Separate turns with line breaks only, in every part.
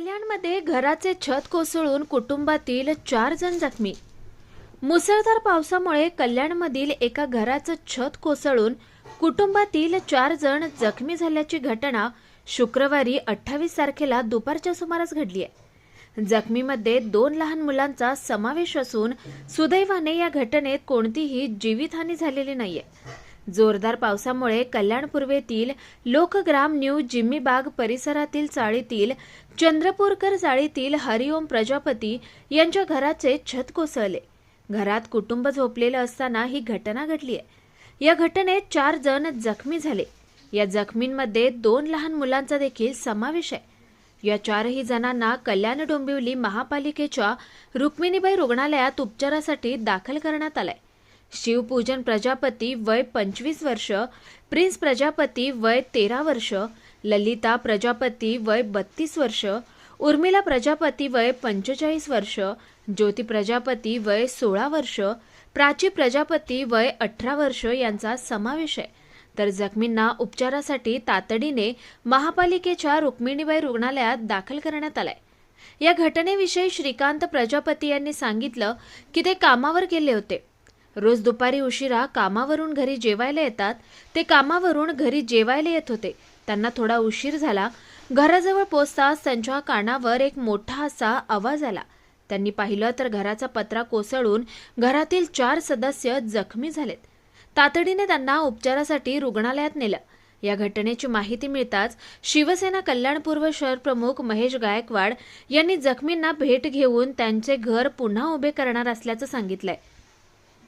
कल्याणमध्ये घराचे छत कोसळून कुटुंबातील चार जण जखमी. मुसळधार पावसामुळे कल्याणमधील एका घराचं छत कोसळून कुटुंबातील चार जण जखमी झाल्याची घटना शुक्रवारी अठ्ठावीस तारखेला दुपारच्या सुमारास घडली आहे. जखमीमध्ये दोन लहान मुलांचा समावेश असून सुदैवाने या घटनेत कोणतीही जीवितहानी झालेली नाहीये. जोरदार पावसामुळे कल्याण पूर्वेतील लोकग्राम न्यू जिम्मीबाग परिसरातील चाळीतील चंद्रपूरकर चाळीतील हरिओम प्रजापती यांच्या घराचे छत कोसळले. घरात कुटुंब झोपलेलं असताना ही घटना घडली आहे. या घटनेत चार जण जखमी झाले. या जखमींमध्ये दोन लहान मुलांचा देखील समावेश आहे. या चारही जणांना कल्याण डोंबिवली महापालिकेच्या रुक्मिणीबाई रुग्णालयात उपचारासाठी दाखल करण्यात आलाय. शिवपूजन प्रजापती वय पंचवीस वर्ष प्रिन्स प्रजापती वय तेरा वर्ष ललिता प्रजापती वय बत्तीस वर्ष उर्मिला प्रजापती वय पंचेचाळीस वर्ष ज्योती प्रजापती वय सोळा वर्ष प्राची प्रजापती वय अठरा वर्ष यांचा समावेश आहे. तर जखमींना उपचारासाठी तातडीने महापालिकेच्या रुक्मिणीबाई रुग्णालयात दाखल करण्यात आलंय. या घटनेविषयी श्रीकांत प्रजापती यांनी सांगितलं की ते कामावर गेले होते. रोज दुपारी उशिरा कामावरून घरी जेवायला येतात. ते कामावरून घरी जेवायला येत होते. त्यांना थोडा उशीर झाला. घराजवळ पोचताच त्यांच्या कानावर एक मोठा असा आवाज आला. त्यांनी पाहिलं तर घराचा पत्रा कोसळून घरातील चार सदस्य जखमी झालेत. तातडीने त्यांना उपचारासाठी रुग्णालयात नेलं. या घटनेची माहिती मिळताच शिवसेना कल्याणपूर्व शहरप्रमुख शहर प्रमुख महेश गायकवाड यांनी जखमींना भेट घेऊन त्यांचे घर पुन्हा उभे करणार असल्याचं सांगितलंय.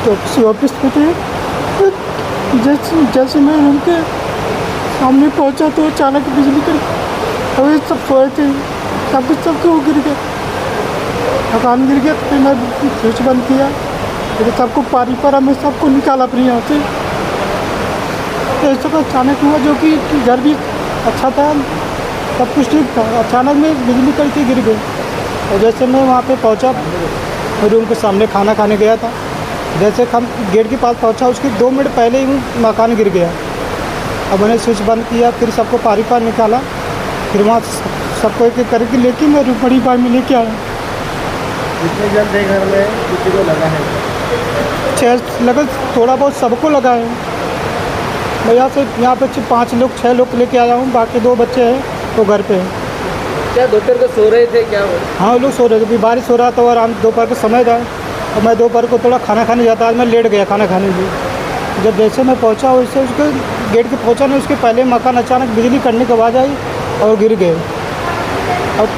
तो टैक्सी ऑफ़िस पे थे तो जैसे जैसे मैं उनके सामने पहुँचा तो अचानक बिजली कर और सब सोए थे। सब कुछ सबके वो गिर गया। मकान गिर गया तो फिर मैं स्विच बंद किया। फिर सबको पारी पड़ा मैं सबको निकाला अपने यहाँ से। तो सब अचानक हुआ जो कि घर भी अच्छा था। सब कुछ ठीक था। अचानक में बिजली करके गिर गई। और जैसे मैं वहाँ पे पहुँचा रूम के सामने खाना खाने गया था। जैसे हम गेट के पास पहुँचा उसके दो मिनट पहले ही मकान गिर गया। अब मैंने स्विच बंद किया फिर सबको पारी पार निकाला। फिर वहाँ सबको एक एक करके लेके मैं बड़ी बार में लेके आया।
जितने जन थे घर में किसी को लगा है।
छः लगा थोड़ा बहुत सबको लगा है। मैं यहाँ से यहाँ पे पाँच लोग छः लोग लेके आया हूँ बाकी दो बच्चे हैं वो घर पे हैं।
क्या दोपहर को सो रहे थे क्या
हाँ लोग सो रहे थे बारिश हो रहा था और आराम दोपहर का समय था। और मैं दोपहर को थोड़ा खाना खाने जाता आज मैं लेट गया खाना खाने के लिए। जब जैसे मैं पहुँचा वैसे उसके गेट के पहुँचा नहीं उसके पहले मकान अचानक बिजली कटने की आवाज़ आई और गिर गए। अब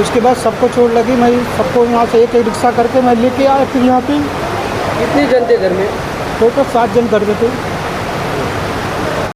उसके बाद सबको चोट लगी मैं सबको वहाँ से एक एक रिक्शा करके मैं लेके आया फिर यहाँ पे
कितने जन थे घर में?
टोटल सात जन घर में थे।